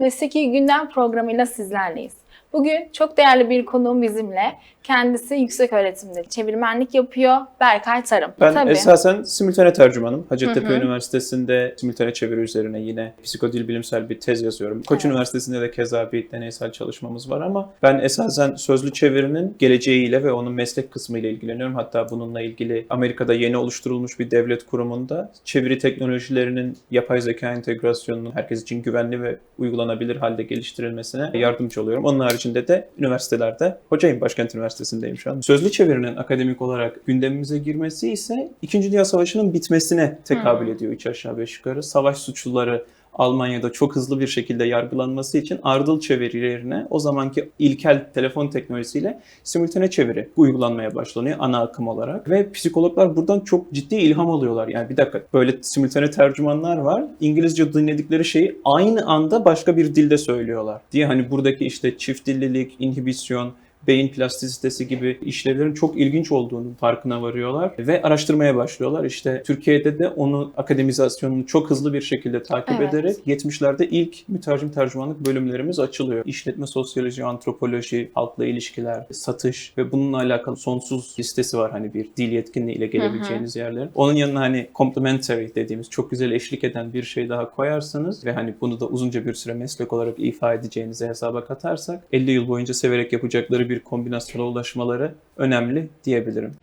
Mesleki Gündem programıyla sizlerleyiz. Bugün çok değerli bir konuğum bizimle. Kendisi yüksek öğretimde çevirmenlik yapıyor. Berkay Tarım. Ben Tabii. esasen simültane tercümanım. Hacettepe Hı hı. Üniversitesi'nde simültane çeviri üzerine yine psikodil bilimsel bir tez yazıyorum. Koç Evet. Üniversitesi'nde de keza bir deneysel çalışmamız var ama ben esasen sözlü çevirinin geleceğiyle ve onun meslek kısmı ile ilgileniyorum. Hatta bununla ilgili Amerika'da yeni oluşturulmuş bir devlet kurumunda çeviri teknolojilerinin yapay zeka entegrasyonunun herkes için güvenli ve uygulanabilir halde geliştirilmesine yardımcı oluyorum. Onun haricinde de üniversitelerde hocayım. Başkent Üniversitesi'ndeyim şu an. Sözlü çevirinin akademik olarak gündemimize girmesi ise İkinci Dünya Savaşı'nın bitmesine tekabül Hmm. ediyor üç aşağı beş yukarı. Savaş suçluları Almanya'da çok hızlı bir şekilde yargılanması için ardıl çevirilerine o zamanki ilkel telefon teknolojisiyle simültane çeviri uygulanmaya başlanıyor ana akım olarak. Ve psikologlar buradan çok ciddi ilham alıyorlar. Yani bir dakika böyle simültane tercümanlar var. İngilizce dinledikleri şeyi aynı anda başka bir dilde söylüyorlar. Diye hani buradaki işte çift dillilik, inhibisyon, beyin plastisitesi gibi işlevlerin çok ilginç olduğunun farkına varıyorlar ve araştırmaya başlıyorlar. İşte Türkiye'de de onu akademizasyonunu çok hızlı bir şekilde takip Evet. ederek 70'lerde ilk mütercim tercümanlık bölümlerimiz açılıyor. İşletme sosyoloji, antropoloji, halkla ilişkiler, satış ve bununla alakalı sonsuz listesi var hani bir dil yetkinliği ile gelebileceğiniz yerlerin. Onun yanına hani complementary dediğimiz çok güzel eşlik eden bir şey daha koyarsanız ve hani bunu da uzunca bir süre meslek olarak ifa edeceğinizi hesaba katarsak 50 yıl boyunca severek yapacakları bir kombinasyona ulaşmaları önemli diyebilirim.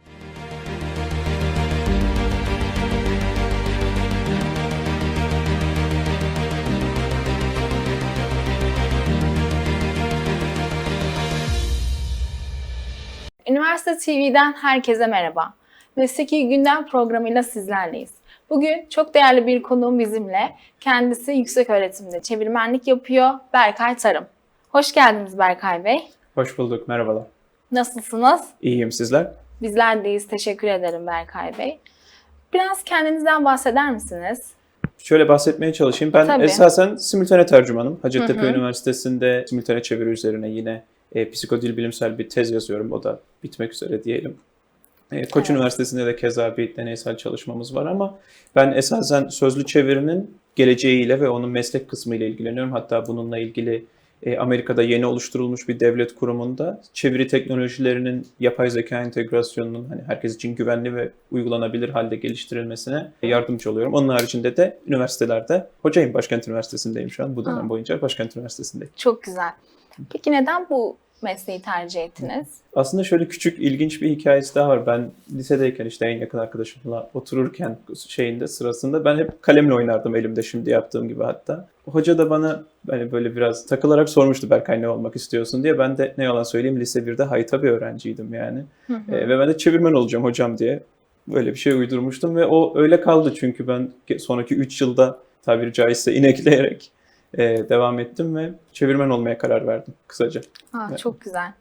Üniversite TV'den herkese merhaba. Mesleki Gündem programıyla sizlerleyiz. Bugün çok değerli bir konuğum bizimle. Kendisi yüksek öğretimde çevirmenlik yapıyor. Berkay Tarım. Hoş geldiniz Berkay Bey. Hoş bulduk, merhabalar. Nasılsınız? İyiyim sizler? Bizler deyiz. Teşekkür ederim Berkay Bey. Biraz kendinizden bahseder misiniz? Şöyle bahsetmeye çalışayım. Ben Tabii. esasen simültane tercümanım. Hacettepe Hı hı. Üniversitesi'nde simültane çeviri üzerine yine e, psikodil bilimsel bir tez yazıyorum. O da bitmek üzere diyelim. E, Koç Evet. Üniversitesi'nde de keza bir deneysel çalışmamız var ama ben esasen sözlü çevirinin geleceğiyle ve onun meslek kısmı ile ilgileniyorum. Hatta bununla ilgili e, Amerika'da yeni oluşturulmuş bir devlet kurumunda çeviri teknolojilerinin yapay zeka entegrasyonunun hani herkes için güvenli ve uygulanabilir halde geliştirilmesine yardımcı oluyorum. Onun haricinde de üniversitelerde hocayım. Başkent Üniversitesi'ndeyim şu an. Bu dönem Ha. boyunca Başkent Üniversitesi'ndeyim. Çok güzel. Peki neden bu mesleği tercih ettiniz? Aslında şöyle küçük ilginç bir hikayesi daha var. Ben lisedeyken işte en yakın arkadaşımla otururken şeyinde sırasında ben hep kalemle oynardım elimde şimdi yaptığım gibi hatta. Hoca da bana hani böyle biraz takılarak sormuştu Berkay ne olmak istiyorsun diye. Ben de ne yalan söyleyeyim lise 1'de hayta bir öğrenciydim yani. Hı hı. Ee, ve ben de çevirmen olacağım hocam diye böyle bir şey uydurmuştum ve o öyle kaldı çünkü ben sonraki 3 yılda tabiri caizse inekleyerek e, devam ettim ve çevirmen olmaya karar verdim kısaca. Ha, Evet. çok güzel.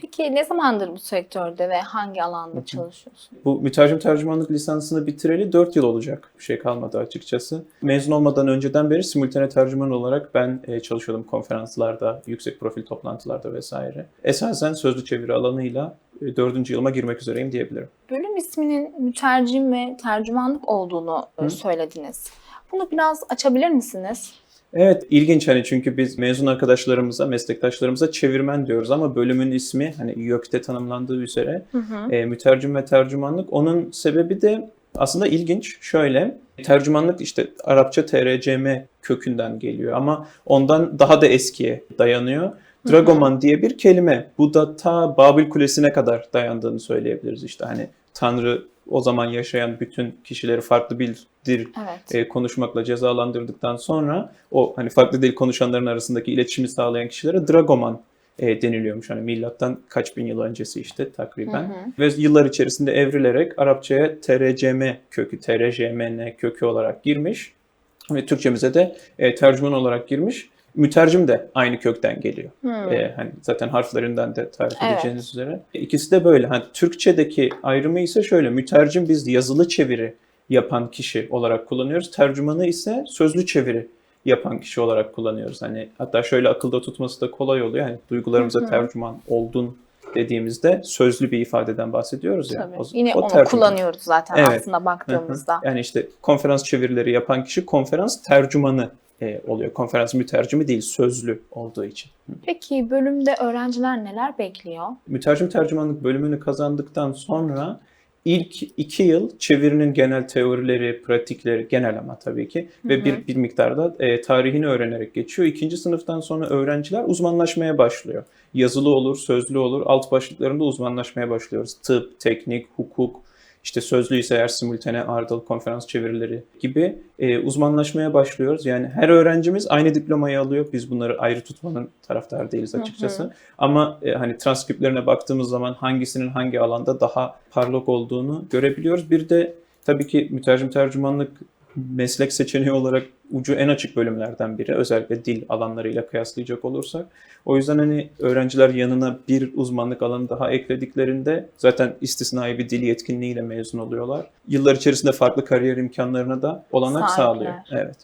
Peki ne zamandır bu sektörde ve hangi alanda çalışıyorsun? Bu mütercim tercümanlık lisansını bitireli 4 yıl olacak. Bir şey kalmadı açıkçası. Mezun olmadan önceden beri simültane tercüman olarak ben e, çalışıyordum konferanslarda, yüksek profil toplantılarda vesaire. Esasen sözlü çeviri alanıyla e, 4. yılıma girmek üzereyim diyebilirim. Bölüm isminin mütercim ve tercümanlık olduğunu e, Hı. söylediniz. Bunu biraz açabilir misiniz? Evet ilginç hani çünkü biz mezun arkadaşlarımıza, meslektaşlarımıza çevirmen diyoruz ama bölümün ismi hani YÖK'te tanımlandığı üzere Hı hı. e, mütercim ve tercümanlık. Onun sebebi de aslında ilginç. Şöyle, tercümanlık işte Arapça TRCM kökünden geliyor ama ondan daha da eskiye dayanıyor. Dragoman diye bir kelime. Bu da ta Babil Kulesi'ne kadar dayandığını söyleyebiliriz işte hani Tanrı o zaman yaşayan bütün kişileri farklı bir dil Evet. e, konuşmakla cezalandırdıktan sonra o hani farklı dil konuşanların arasındaki iletişimi sağlayan kişilere Dragoman e, deniliyormuş. Hani milattan kaç bin yıl öncesi işte takriben. Hı hı. Ve yıllar içerisinde evrilerek Arapçaya TRCM kökü, TRJMN kökü olarak girmiş. Ve Türkçemize de e, tercüman olarak girmiş. Mütercim de aynı kökten geliyor. Hı. E, hani zaten harflerinden de tarif Evet. edeceğiniz üzere. İkisi de böyle. Hani Türkçedeki ayrımı ise şöyle. Mütercim biz yazılı çeviri yapan kişi olarak kullanıyoruz. Tercümanı ise sözlü çeviri yapan kişi olarak kullanıyoruz. Hani hatta şöyle akılda tutması da kolay oluyor. Hani duygularımıza Hı hı. tercüman oldun dediğimizde sözlü bir ifadeden bahsediyoruz ya. Tabii. O- Yine o onu tercüman. kullanıyoruz zaten Evet. aslında baktığımızda. Yani işte konferans çevirileri yapan kişi konferans tercümanı e, oluyor. Konferans mütercimi değil, sözlü olduğu için. Peki bölümde öğrenciler neler bekliyor? Mütercim tercümanlık bölümünü kazandıktan sonra ilk iki yıl çevirinin genel teorileri, pratikleri, genel ama tabii ki ve Hı hı. bir, bir miktarda e, tarihini öğrenerek geçiyor. İkinci sınıftan sonra öğrenciler uzmanlaşmaya başlıyor. Yazılı olur, sözlü olur, alt başlıklarında uzmanlaşmaya başlıyoruz. Tıp, teknik, hukuk, işte sözlü ise eğer simultane, ardıl, konferans çevirileri gibi e, uzmanlaşmaya başlıyoruz. Yani her öğrencimiz aynı diplomayı alıyor. Biz bunları ayrı tutmanın taraftarı değiliz Hı hı. açıkçası. Ama e, hani transkriptlerine baktığımız zaman hangisinin hangi alanda daha parlak olduğunu görebiliyoruz. Bir de tabii ki mütercim tercümanlık meslek seçeneği olarak ucu en açık bölümlerden biri. Özellikle dil alanlarıyla kıyaslayacak olursak. O yüzden hani öğrenciler yanına bir uzmanlık alanı daha eklediklerinde zaten istisnai bir dil yetkinliğiyle mezun oluyorlar. Yıllar içerisinde farklı kariyer imkanlarına da olanak Sahipler. sağlıyor. Evet.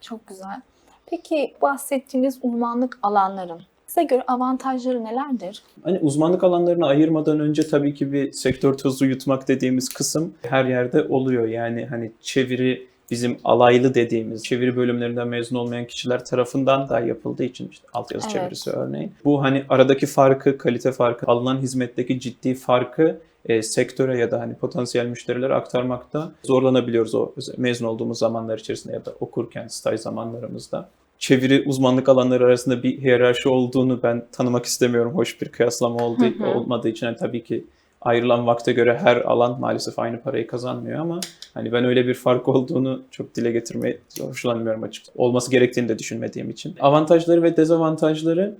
Çok güzel. Peki bahsettiğiniz uzmanlık alanların size göre avantajları nelerdir? Hani uzmanlık alanlarını ayırmadan önce tabii ki bir sektör tozu yutmak dediğimiz kısım her yerde oluyor. Yani hani çeviri bizim alaylı dediğimiz çeviri bölümlerinden mezun olmayan kişiler tarafından da yapıldığı için işte altyazı Evet. çevirisi örneğin. Bu hani aradaki farkı, kalite farkı, alınan hizmetteki ciddi farkı e, sektöre ya da hani potansiyel müşterilere aktarmakta zorlanabiliyoruz o mezun olduğumuz zamanlar içerisinde ya da okurken staj zamanlarımızda. Çeviri uzmanlık alanları arasında bir hiyerarşi olduğunu ben tanımak istemiyorum. Hoş bir kıyaslama olduğu, olmadığı için yani tabii ki ayrılan vakte göre her alan maalesef aynı parayı kazanmıyor ama hani ben öyle bir fark olduğunu çok dile getirmeye hoşlanmıyorum açıkçası. Olması gerektiğini de düşünmediğim için. Avantajları ve dezavantajları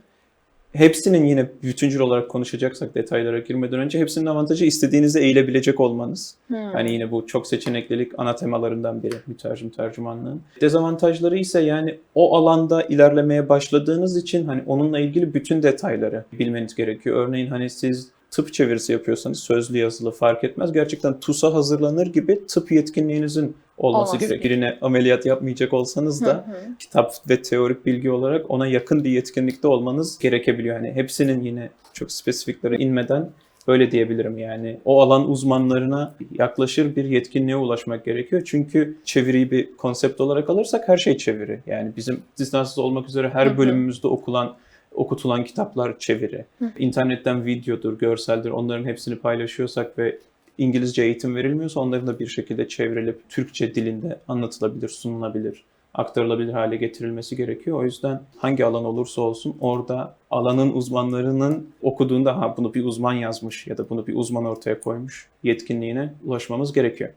hepsinin yine bütüncül olarak konuşacaksak detaylara girmeden önce hepsinin avantajı istediğinize eğilebilecek olmanız. Hmm. Hani yine bu çok seçeneklilik ana temalarından biri mütercim tercümanlığın. Dezavantajları ise yani o alanda ilerlemeye başladığınız için hani onunla ilgili bütün detayları bilmeniz gerekiyor. Örneğin hani siz tıp çevirisi yapıyorsanız sözlü yazılı fark etmez. Gerçekten TUS'a hazırlanır gibi tıp yetkinliğinizin olması, Olması gerekir. Birine ameliyat yapmayacak olsanız da Hı hı. kitap ve teorik bilgi olarak ona yakın bir yetkinlikte olmanız gerekebiliyor. Hani hepsinin yine çok spesifiklere inmeden öyle diyebilirim yani. O alan uzmanlarına yaklaşır bir yetkinliğe ulaşmak gerekiyor. Çünkü çeviriyi bir konsept olarak alırsak her şey çeviri. Yani bizim istisnasız olmak üzere her bölümümüzde okulan okutulan kitaplar çeviri. Hı. İnternetten videodur, görseldir onların hepsini paylaşıyorsak ve İngilizce eğitim verilmiyorsa onların da bir şekilde çevrilip Türkçe dilinde anlatılabilir, sunulabilir, aktarılabilir hale getirilmesi gerekiyor. O yüzden hangi alan olursa olsun orada alanın uzmanlarının okuduğunda ha bunu bir uzman yazmış ya da bunu bir uzman ortaya koymuş yetkinliğine ulaşmamız gerekiyor.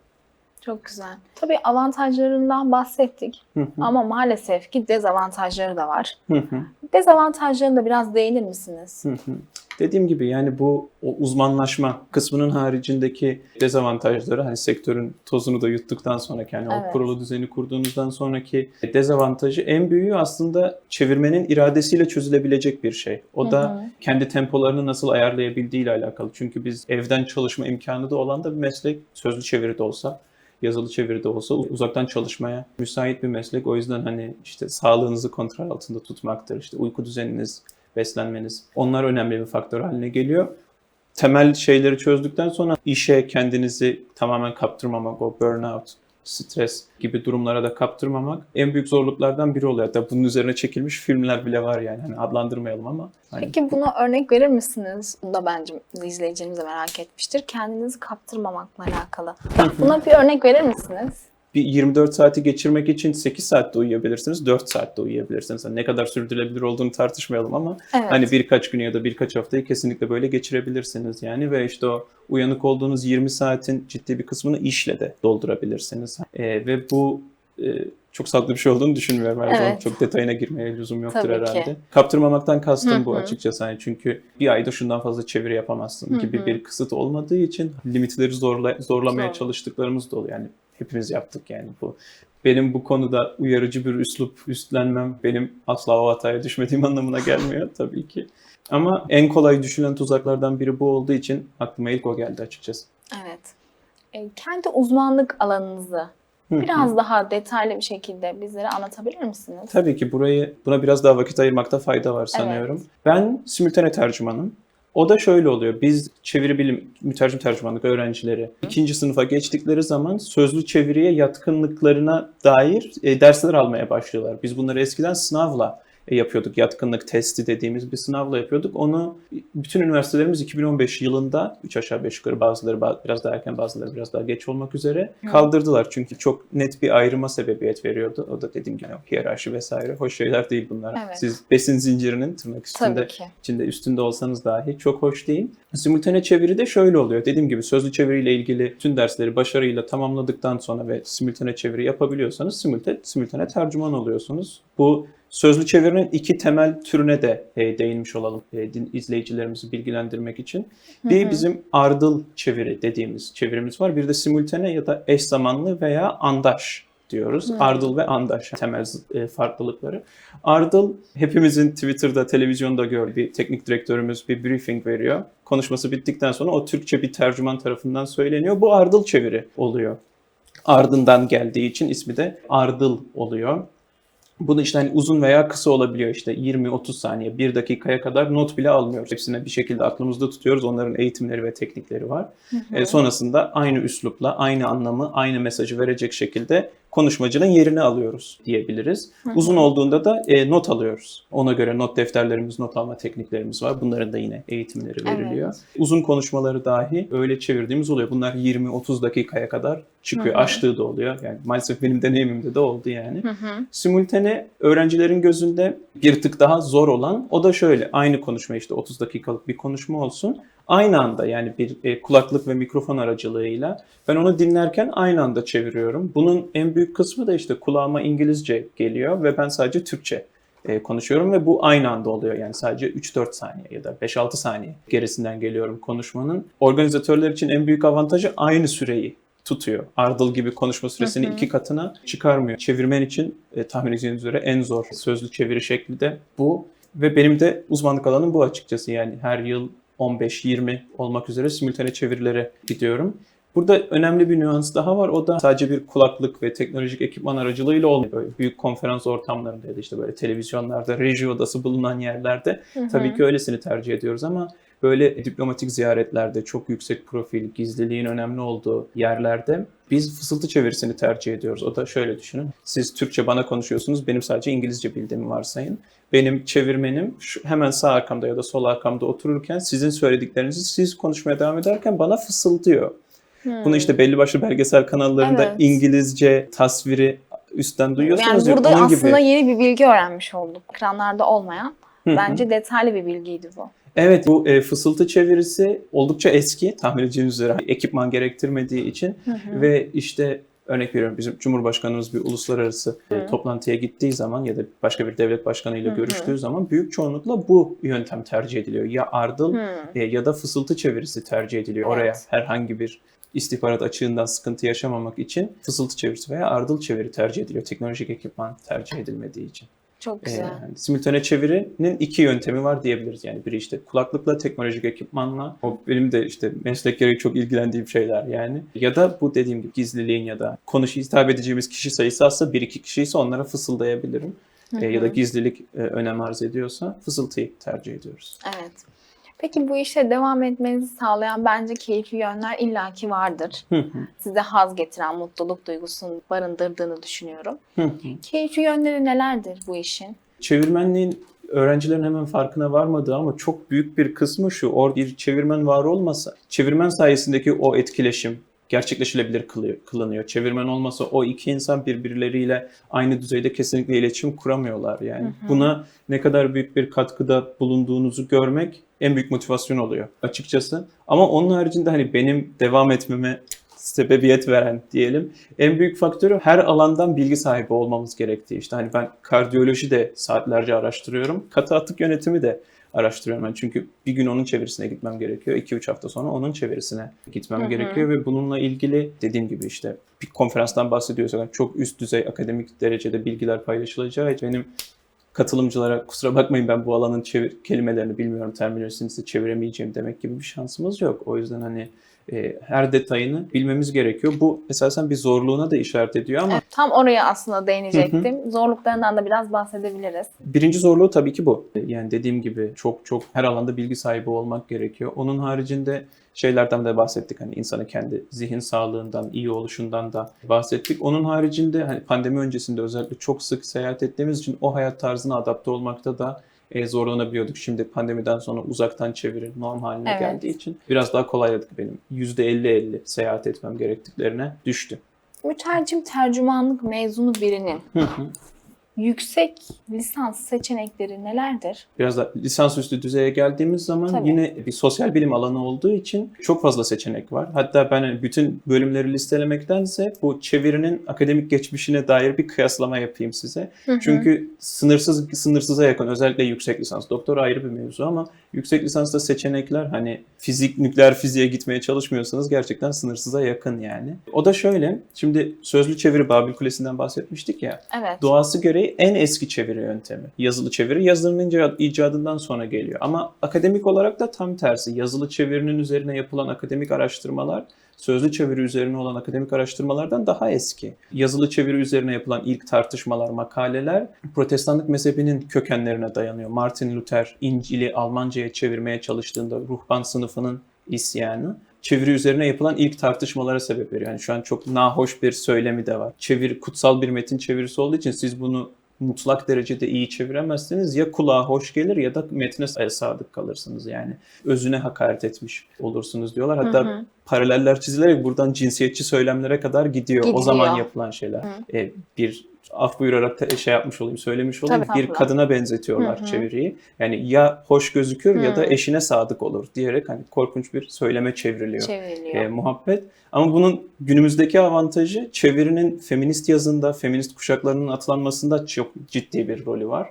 Çok güzel. Tabii avantajlarından bahsettik Hı hı, ama maalesef ki dezavantajları da var. hı hı. Dezavantajlarına da biraz değinir misiniz? Hı hı. Dediğim gibi yani bu o uzmanlaşma kısmının haricindeki dezavantajları hani sektörün tozunu da yuttuktan sonraki yani Evet. o kurulu düzeni kurduğunuzdan sonraki dezavantajı en büyüğü aslında çevirmenin iradesiyle çözülebilecek bir şey. O da hı. kendi tempolarını nasıl ayarlayabildiği ile alakalı. Çünkü biz evden çalışma imkanı da olan da bir meslek sözlü çeviri de olsa yazılı çeviri de olsa uzaktan çalışmaya müsait bir meslek. O yüzden hani işte sağlığınızı kontrol altında tutmaktır. işte uyku düzeniniz, beslenmeniz. Onlar önemli bir faktör haline geliyor. Temel şeyleri çözdükten sonra işe kendinizi tamamen kaptırmamak, o burnout, stres gibi durumlara da kaptırmamak en büyük zorluklardan biri oluyor. Hatta bunun üzerine çekilmiş filmler bile var yani. Hani adlandırmayalım ama. Hani Peki buna örnek verir misiniz? Bunu da bence izleyicilerimiz de merak etmiştir. Kendinizi kaptırmamakla alakalı. Buna bir örnek verir misiniz? Bir 24 saati geçirmek için 8 saatte uyuyabilirsiniz, 4 saatte uyuyabilirsiniz. Yani ne kadar sürdürülebilir olduğunu tartışmayalım ama Evet. Hani birkaç günü ya da birkaç haftayı kesinlikle böyle geçirebilirsiniz yani ve işte o uyanık olduğunuz 20 saatin ciddi bir kısmını işle de doldurabilirsiniz. Ee, ve bu e, çok sağlıklı bir şey olduğunu düşünmüyorum her zaman. Evet. Çok detayına girmeye lüzum yoktur Tabii herhalde. ki. Kaptırmamaktan kastım Hı bu açıkçası. Hani çünkü bir ayda şundan fazla çeviri yapamazsın Hı gibi bir kısıt olmadığı için limitleri zorla, zorlamaya Zor. çalıştıklarımız da oluyor. Yani hepimiz yaptık yani bu. Benim bu konuda uyarıcı bir üslup üstlenmem benim asla o hataya düşmediğim anlamına gelmiyor tabii ki. Ama en kolay düşülen tuzaklardan biri bu olduğu için aklıma ilk o geldi açıkçası. Evet. E, kendi uzmanlık alanınızı biraz daha detaylı bir şekilde bizlere anlatabilir misiniz? Tabii ki burayı buna biraz daha vakit ayırmakta fayda var sanıyorum. Ben simültane tercümanım. O da şöyle oluyor. Biz çeviri bilim, mütercim tercümanlık öğrencileri ikinci sınıfa geçtikleri zaman sözlü çeviriye yatkınlıklarına dair e, dersler almaya başlıyorlar. Biz bunları eskiden sınavla yapıyorduk. Yatkınlık testi dediğimiz bir sınavla yapıyorduk. Onu bütün üniversitelerimiz 2015 yılında 3 aşağı 5 yukarı bazıları ba- biraz daha erken bazıları biraz daha geç olmak üzere kaldırdılar. Çünkü çok net bir ayrıma sebebiyet veriyordu. O da dediğim gibi hiyerarşi vesaire hoş şeyler değil bunlar. Evet. Siz besin zincirinin tırnak üstünde içinde üstünde olsanız dahi çok hoş değil. Simultane çeviri de şöyle oluyor. Dediğim gibi sözlü çeviriyle ilgili tüm dersleri başarıyla tamamladıktan sonra ve simultane çeviri yapabiliyorsanız simultane, simultane tercüman oluyorsunuz. Bu sözlü çevirinin iki temel türüne de e, değinmiş olalım e, din, izleyicilerimizi bilgilendirmek için. Bir bizim ardıl çeviri dediğimiz çevirimiz var. Bir de simultane ya da eş zamanlı veya andaş diyoruz. Ardıl ve andaş temel e, farklılıkları. Ardıl hepimizin Twitter'da, televizyonda gördüğü teknik direktörümüz bir briefing veriyor. Konuşması bittikten sonra o Türkçe bir tercüman tarafından söyleniyor. Bu ardıl çeviri oluyor. Ardından geldiği için ismi de ardıl oluyor. Bunu işte hani uzun veya kısa olabiliyor işte 20-30 saniye, 1 dakikaya kadar not bile almıyoruz. Hepsini bir şekilde aklımızda tutuyoruz. Onların eğitimleri ve teknikleri var. E, sonrasında aynı üslupla, aynı anlamı, aynı mesajı verecek şekilde konuşmacının yerini alıyoruz diyebiliriz. Uzun olduğunda da e, not alıyoruz. Ona göre not defterlerimiz, not alma tekniklerimiz var. Bunların da yine eğitimleri veriliyor. Uzun konuşmaları dahi öyle çevirdiğimiz oluyor. Bunlar 20-30 dakikaya kadar çıkıyor. Aştığı da oluyor. Yani maalesef benim deneyimimde de oldu yani. Simultane öğrencilerin gözünde bir tık daha zor olan o da şöyle. Aynı konuşma işte 30 dakikalık bir konuşma olsun. Aynı anda yani bir e, kulaklık ve mikrofon aracılığıyla ben onu dinlerken aynı anda çeviriyorum. Bunun en büyük kısmı da işte kulağıma İngilizce geliyor ve ben sadece Türkçe e, konuşuyorum ve bu aynı anda oluyor. Yani sadece 3-4 saniye ya da 5-6 saniye gerisinden geliyorum konuşmanın. Organizatörler için en büyük avantajı aynı süreyi tutuyor. Ardıl gibi konuşma süresini iki katına çıkarmıyor. Çevirmen için e, tahmin edeceğiniz üzere en zor sözlü çeviri şekli de bu. Ve benim de uzmanlık alanım bu açıkçası. Yani her yıl 15-20 olmak üzere simultane çevirilere gidiyorum. Burada önemli bir nüans daha var. O da sadece bir kulaklık ve teknolojik ekipman aracılığıyla olmuyor. Böyle büyük konferans ortamlarında ya da işte böyle televizyonlarda, reji odası bulunan yerlerde tabii ki öylesini tercih ediyoruz ama böyle diplomatik ziyaretlerde, çok yüksek profil, gizliliğin önemli olduğu yerlerde biz fısıltı çevirisini tercih ediyoruz. O da şöyle düşünün. Siz Türkçe bana konuşuyorsunuz, benim sadece İngilizce bildiğimi varsayın. Benim çevirmenim şu, hemen sağ arkamda ya da sol arkamda otururken sizin söylediklerinizi siz konuşmaya devam ederken bana fısıldıyor. Bunu işte belli başlı belgesel kanallarında Evet. İngilizce tasviri üstten duyuyorsunuz. Yani ya, burada onun aslında gibi. yeni bir bilgi öğrenmiş olduk. Ekranlarda olmayan. Bence detaylı bir bilgiydi bu. Evet bu e, fısıltı çevirisi oldukça eski tahmin edeceğiniz üzere ekipman gerektirmediği için ve işte örnek veriyorum bizim Cumhurbaşkanımız bir uluslararası e, toplantıya gittiği zaman ya da başka bir devlet başkanıyla Hı hı. görüştüğü zaman büyük çoğunlukla bu yöntem tercih ediliyor. Ya ardıl Hı. e, ya da fısıltı çevirisi tercih ediliyor. Evet. Oraya herhangi bir istihbarat açığından sıkıntı yaşamamak için fısıltı çevirisi veya ardıl çeviri tercih ediliyor. Teknolojik ekipman tercih edilmediği için. Çok Ee, güzel. yani simultane çevirinin iki yöntemi var diyebiliriz. Yani biri işte kulaklıkla, teknolojik ekipmanla. O benim de işte meslek gereği çok ilgilendiğim şeyler yani. Ya da bu dediğim gibi gizliliğin ya da konuşu hitap edeceğimiz kişi sayısı azsa bir iki kişi ise onlara fısıldayabilirim. Ee, ya da gizlilik e, önem arz ediyorsa fısıltıyı tercih ediyoruz. Evet. Peki bu işe devam etmenizi sağlayan bence keyifli yönler illaki vardır. Hı hı, Size haz getiren, mutluluk duygusunu barındırdığını düşünüyorum. hı hı. Keyifli yönleri nelerdir bu işin? Çevirmenliğin öğrencilerin hemen farkına varmadığı ama çok büyük bir kısmı şu. Or bir çevirmen var olmasa, çevirmen sayesindeki o etkileşim gerçekleşilebilir kılıyor, kılınıyor. Çevirmen olmasa o iki insan birbirleriyle aynı düzeyde kesinlikle iletişim kuramıyorlar yani. Buna ne kadar büyük bir katkıda bulunduğunuzu görmek en büyük motivasyon oluyor açıkçası. Ama onun haricinde hani benim devam etmeme sebebiyet veren diyelim. En büyük faktörü her alandan bilgi sahibi olmamız gerektiği. İşte hani ben kardiyoloji de saatlerce araştırıyorum. Katı atık yönetimi de araştırıyorum ben. Çünkü bir gün onun çevirisine gitmem gerekiyor. 2-3 hafta sonra onun çevirisine gitmem Hı hı. gerekiyor ve bununla ilgili dediğim gibi işte bir konferanstan bahsediyorsak çok üst düzey akademik derecede bilgiler paylaşılacağı için benim katılımcılara kusura bakmayın ben bu alanın çevir, kelimelerini bilmiyorum terminolojisini çeviremeyeceğim demek gibi bir şansımız yok. O yüzden hani e, her detayını bilmemiz gerekiyor. Bu esasen bir zorluğuna da işaret ediyor ama Evet, tam oraya aslında değinecektim. Zorluklarından da biraz bahsedebiliriz. Birinci zorluğu tabii ki bu. Yani dediğim gibi çok çok her alanda bilgi sahibi olmak gerekiyor. Onun haricinde şeylerden de bahsettik. Hani insanın kendi zihin sağlığından, iyi oluşundan da bahsettik. Onun haricinde hani pandemi öncesinde özellikle çok sık seyahat ettiğimiz için o hayat tarzına adapte olmakta da e, zorlanabiliyorduk. Şimdi pandemiden sonra uzaktan çeviri norm haline Evet. geldiği için biraz daha kolayladık benim. %50-50 seyahat etmem gerektiklerine düştü. Mütercim tercümanlık mezunu birinin. Yüksek lisans seçenekleri nelerdir? Biraz da lisansüstü düzeye geldiğimiz zaman Tabii. yine bir sosyal bilim alanı olduğu için çok fazla seçenek var. Hatta ben hani bütün bölümleri listelemektense bu çevirinin akademik geçmişine dair bir kıyaslama yapayım size. Hı hı. Çünkü sınırsız sınırsıza yakın özellikle yüksek lisans. Doktor ayrı bir mevzu ama yüksek lisansta seçenekler hani fizik, nükleer fiziğe gitmeye çalışmıyorsanız gerçekten sınırsıza yakın yani. O da şöyle. Şimdi sözlü çeviri Babil Kulesi'nden bahsetmiştik ya. evet. Doğası gereği en eski çeviri yöntemi. Yazılı çeviri yazılının ica- icadından sonra geliyor. Ama akademik olarak da tam tersi. Yazılı çevirinin üzerine yapılan akademik araştırmalar sözlü çeviri üzerine olan akademik araştırmalardan daha eski. Yazılı çeviri üzerine yapılan ilk tartışmalar, makaleler protestanlık mezhebinin kökenlerine dayanıyor. Martin Luther İncil'i Almanca'ya çevirmeye çalıştığında ruhban sınıfının isyanı çeviri üzerine yapılan ilk tartışmalara sebep veriyor. Yani şu an çok nahoş bir söylemi de var. Çeviri kutsal bir metin çevirisi olduğu için siz bunu mutlak derecede iyi çeviremezsiniz. Ya kulağa hoş gelir ya da metne sadık kalırsınız yani. Özüne hakaret etmiş olursunuz diyorlar. Hatta Hı hı. paraleller çizilerek buradan cinsiyetçi söylemlere kadar gidiyor. Gidiyor. O zaman yapılan şeyler. E, bir af buyurarak te- şey yapmış olayım, söylemiş olayım. Tabii, bir estağfurullah. kadına benzetiyorlar Hı hı. çeviriyi. Yani ya hoş gözükür ya da eşine sadık olur diyerek hani korkunç bir söyleme çevriliyor Çevriliyor. e, muhabbet. Ama bunun günümüzdeki avantajı çevirinin feminist yazında, feminist kuşaklarının atlanmasında çok ciddi bir rolü var.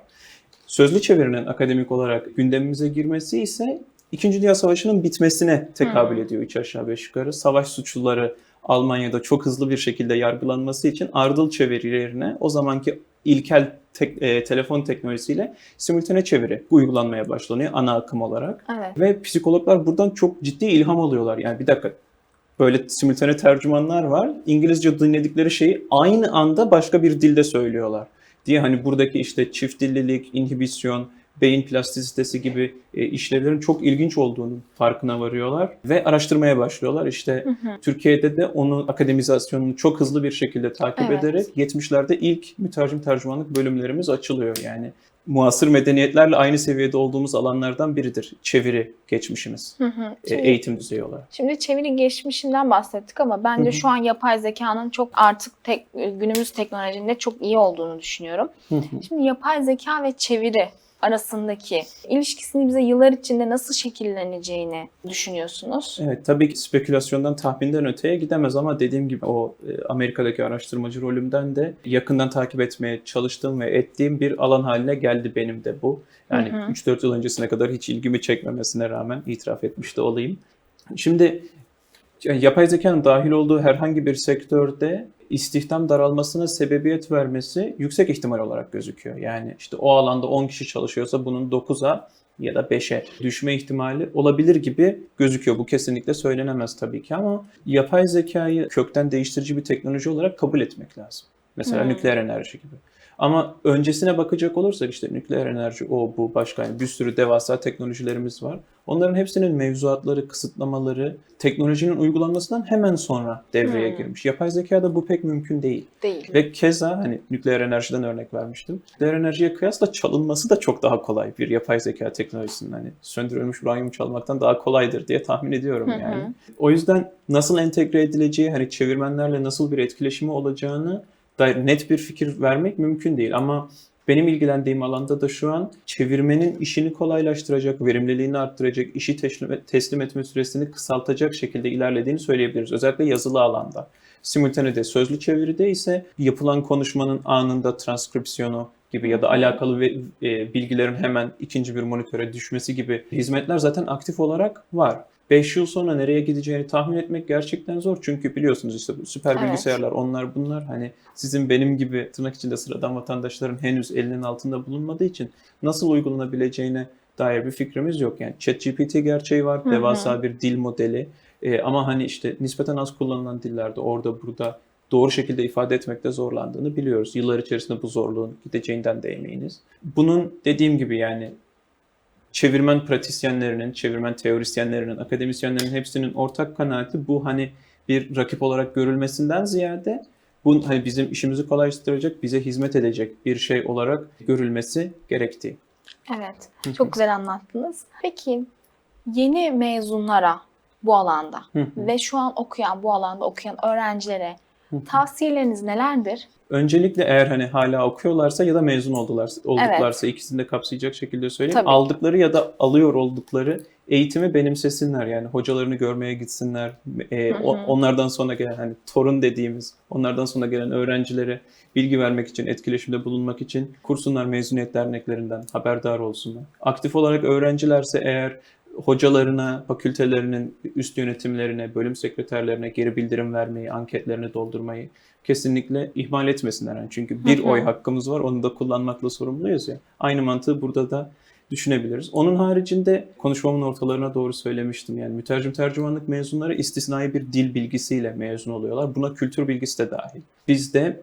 Sözlü çevirinin akademik olarak gündemimize girmesi ise İkinci Dünya Savaşı'nın bitmesine tekabül Hmm. ediyor üç aşağı beş yukarı. Savaş suçluları Almanya'da çok hızlı bir şekilde yargılanması için ardıl çevirilerine o zamanki ilkel tek- e, telefon teknolojisiyle simultane çeviri uygulanmaya başlanıyor ana akım olarak. Evet. Ve psikologlar buradan çok ciddi ilham alıyorlar. Yani bir dakika böyle simultane tercümanlar var. İngilizce dinledikleri şeyi aynı anda başka bir dilde söylüyorlar. Diye hani buradaki işte çift dillilik, inhibisyon, beyin plastisitesi gibi e, işlevlerin çok ilginç olduğunu farkına varıyorlar ve araştırmaya başlıyorlar. İşte Hı hı. Türkiye'de de onun akademizasyonunu çok hızlı bir şekilde takip Evet. ederek 70'lerde ilk mütercim tercümanlık bölümlerimiz açılıyor. Yani muasır medeniyetlerle aynı seviyede olduğumuz alanlardan biridir çeviri geçmişimiz Hı hı. e, Şimdi- eğitim düzeyi olarak. Şimdi çeviri geçmişinden bahsettik ama bence Hı hı. şu an yapay zekanın çok artık tek, günümüz teknolojinde çok iyi olduğunu düşünüyorum. Hı hı. Şimdi yapay zeka ve çeviri arasındaki ilişkisini bize yıllar içinde nasıl şekilleneceğini düşünüyorsunuz? Evet tabii ki spekülasyondan tahminden öteye gidemez ama dediğim gibi o e, Amerika'daki araştırmacı rolümden de yakından takip etmeye çalıştığım ve ettiğim bir alan haline geldi benim de bu. Yani Hı hı. 3-4 yıl öncesine kadar hiç ilgimi çekmemesine rağmen itiraf etmiş de olayım. Şimdi yapay zekanın dahil olduğu herhangi bir sektörde istihdam daralmasına sebebiyet vermesi yüksek ihtimal olarak gözüküyor. Yani işte o alanda 10 kişi çalışıyorsa bunun 9'a ya da 5'e düşme ihtimali olabilir gibi gözüküyor. Bu kesinlikle söylenemez tabii ki ama yapay zekayı kökten değiştirici bir teknoloji olarak kabul etmek lazım. Mesela Hmm. nükleer enerji gibi. Ama öncesine bakacak olursak işte nükleer enerji, o bu başka yani bir sürü devasa teknolojilerimiz var. Onların hepsinin mevzuatları, kısıtlamaları teknolojinin uygulanmasından hemen sonra devreye Hmm. girmiş. Yapay zekada bu pek mümkün değil. Değil. Ve keza hani nükleer enerjiden örnek vermiştim. Nükleer enerjiye kıyasla çalınması da çok daha kolay bir yapay zeka teknolojisinin hani söndürülmüş uranyum çalmaktan daha kolaydır diye tahmin ediyorum Hı hı. yani. O yüzden nasıl entegre edileceği, hani çevirmenlerle nasıl bir etkileşimi olacağını dair net bir fikir vermek mümkün değil ama benim ilgilendiğim alanda da şu an çevirmenin işini kolaylaştıracak, verimliliğini arttıracak, işi teslim, etme süresini kısaltacak şekilde ilerlediğini söyleyebiliriz. Özellikle yazılı alanda. Simultane'de sözlü çeviride ise yapılan konuşmanın anında transkripsiyonu gibi ya da alakalı e, bilgilerin hemen ikinci bir monitöre düşmesi gibi hizmetler zaten aktif olarak var. 5 yıl sonra nereye gideceğini tahmin etmek gerçekten zor. Çünkü biliyorsunuz işte süper Evet. bilgisayarlar onlar bunlar hani sizin benim gibi tırnak içinde sıradan vatandaşların henüz elinin altında bulunmadığı için nasıl uygulanabileceğine dair bir fikrimiz yok. Yani ChatGPT gerçeği var. Hı hı. Devasa bir dil modeli. E, ama hani işte nispeten az kullanılan dillerde orada burada doğru şekilde ifade etmekte zorlandığını biliyoruz. Yıllar içerisinde bu zorluğun gideceğinden de eminiz. Bunun dediğim gibi yani çevirmen pratisyenlerinin, çevirmen teorisyenlerinin, akademisyenlerin hepsinin ortak kanaati bu hani bir rakip olarak görülmesinden ziyade bu hani bizim işimizi kolaylaştıracak, bize hizmet edecek bir şey olarak görülmesi gerektiği. Evet, çok güzel anlattınız. Peki yeni mezunlara bu alanda ve şu an okuyan, bu alanda okuyan öğrencilere tavsiyeleriniz nelerdir? Öncelikle eğer hani hala okuyorlarsa ya da mezun oldularsa, olduklarsa ikisini de kapsayacak şekilde söyleyeyim. Tabii. Aldıkları ya da alıyor oldukları eğitimi benimsesinler yani hocalarını görmeye gitsinler. E, o- Hı hı. onlardan sonra gelen hani torun dediğimiz onlardan sonra gelen öğrencilere bilgi vermek için, etkileşimde bulunmak için kursunlar mezuniyet derneklerinden haberdar olsunlar. Aktif olarak öğrencilerse eğer hocalarına, fakültelerinin üst yönetimlerine, bölüm sekreterlerine geri bildirim vermeyi, anketlerini doldurmayı kesinlikle ihmal etmesinler. Yani çünkü bir oy hakkımız var, onu da kullanmakla sorumluyuz ya. Aynı mantığı burada da düşünebiliriz. Onun haricinde konuşmamın ortalarına doğru söylemiştim. Yani mütercim tercümanlık mezunları istisnai bir dil bilgisiyle mezun oluyorlar. Buna kültür bilgisi de dahil. Bizde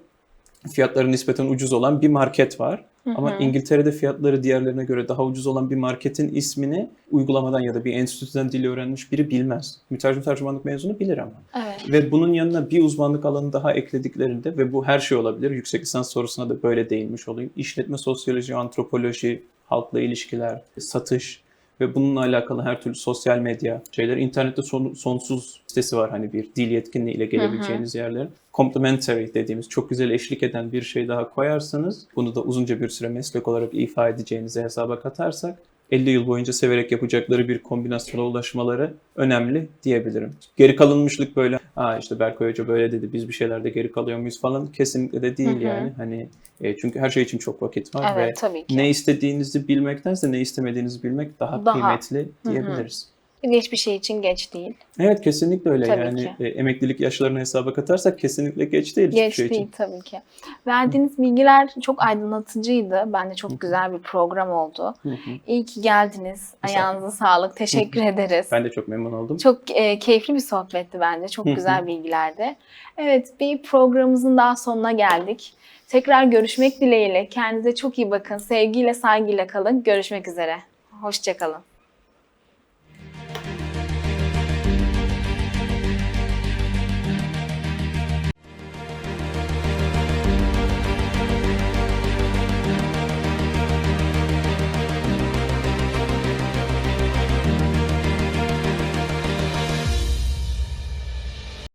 fiyatları nispeten ucuz olan bir market var. Hı Ama. İngiltere'de fiyatları diğerlerine göre daha ucuz olan bir marketin ismini uygulamadan ya da bir enstitüden dili öğrenmiş biri bilmez. Mütercim tercümanlık mezunu bilir ama. Evet. Ve bunun yanına bir uzmanlık alanı daha eklediklerinde ve bu her şey olabilir. Yüksek lisans sorusuna da böyle değinmiş olayım. İşletme sosyoloji, antropoloji, halkla ilişkiler, satış ve bununla alakalı her türlü sosyal medya şeyler. İnternette son- sonsuz sitesi var hani bir dil yetkinliği ile gelebileceğiniz yerler. Complementary dediğimiz çok güzel eşlik eden bir şey daha koyarsanız bunu da uzunca bir süre meslek olarak ifa edeceğinizi hesaba katarsak 50 yıl boyunca severek yapacakları bir kombinasyona ulaşmaları önemli diyebilirim. Geri kalınmışlık böyle, aa işte Berkay Hoca böyle dedi, biz bir şeylerde geri kalıyor muyuz falan kesinlikle de değil Hı hı. yani. Hani e, çünkü her şey için çok vakit var ve Evet, ki. ne istediğinizi bilmektense ne istemediğinizi bilmek daha, Daha. kıymetli diyebiliriz. Hiçbir şey için geç değil. Evet kesinlikle öyle Tabii yani ki. e, emeklilik yaşlarını hesaba katarsak kesinlikle geç değil Geç şey değil için. tabii ki. Verdiğiniz bilgiler çok aydınlatıcıydı. Bence çok güzel bir program oldu. Hı. İyi ki geldiniz. Ayağınıza sağlık. Teşekkür ederiz. Ben de çok memnun oldum. Çok e, keyifli bir sohbetti bence. Çok hı. güzel bilgilerdi. Evet, bir programımızın daha sonuna geldik. Tekrar görüşmek dileğiyle. Kendinize çok iyi bakın. Sevgiyle, saygıyla kalın. Görüşmek üzere. Hoşçakalın.